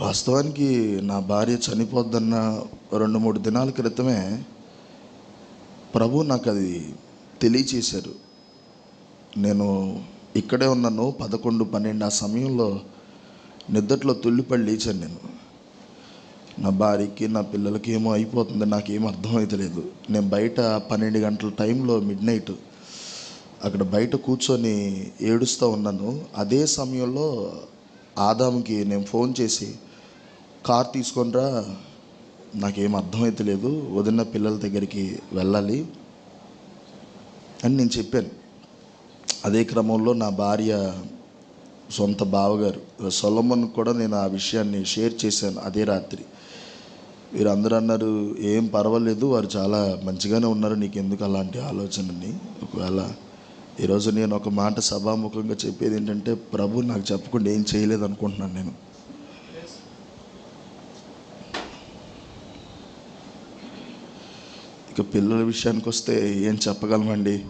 వాస్తవానికి నా భార్య చనిపోద్దన్న రెండు మూడు దినాల క్రితమే ప్రభు నాకు అది తెలియచేశారు. నేను ఇక్కడే ఉన్నాను పదకొండు పన్నెండు ఆ సమయంలో నిద్దట్లో తుల్లిపడి లేచాను నేను. నా భార్యకి నా పిల్లలకి ఏమో అయిపోతుంది నాకేం అర్థమవుతలేదు నేను బయట పన్నెండు గంటల టైంలో మిడ్ నైట్ అక్కడ బయట కూర్చొని ఏడుస్తూ ఉన్నాను. అదే సమయంలో ఆదాంకి నేను ఫోన్ చేసి కార్ తీసుకొనిరా. నాకేం అర్థమవుతలేదు వదిన పిల్లల దగ్గరికి వెళ్ళాలి అని నేను చెప్పాను. అదే క్రమంలో నా భార్య సొంత బావగారు సొలమన్ కూడా నేను ఆ విషయాన్ని షేర్ చేశాను అదే రాత్రి. వీరు అందరూ అన్నారు ఏం పర్వాలేదు వారు చాలా మంచిగానే ఉన్నారు నీకు ఎందుకు అలాంటి ఆలోచనని? ఒకవేళ ఈరోజు నేను ఒక మాట సభాముఖంగా చెప్పేది ఏంటంటే ప్రభు నాకు చెప్పకుండా ఏం చేయలేదు అనుకుంటున్నాను నేను. ఇక పిల్లల విషయానికి వస్తే ఏం చెప్పగలమండి?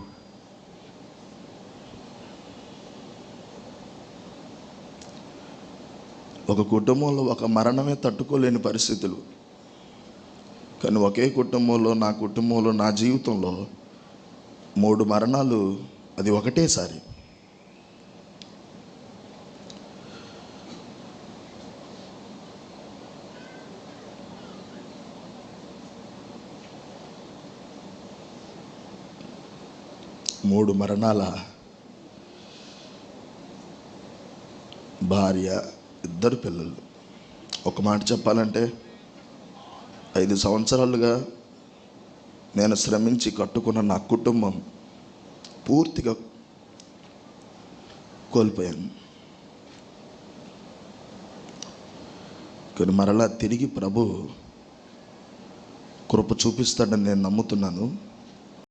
ఒక కుటుంబంలో ఒక మరణమే తట్టుకోలేని పరిస్థితులు. కానీ ఒకే కుటుంబంలో నా కుటుంబంలో నా జీవితంలో మూడు మరణాలు అది ఒకటేసారి. మూడు మరణాల భార్య ఇద్దరు పిల్లలు. ఒక మాట చెప్పాలంటే ఐదు సంవత్సరాలుగా నేను శ్రమించి కట్టుకున్న నా కుటుంబం పూర్తిగా కోల్పోయాను కానీ మరలా తిరిగి ప్రభు కృప చూపిస్తాడని నేను నమ్ముతున్నాను.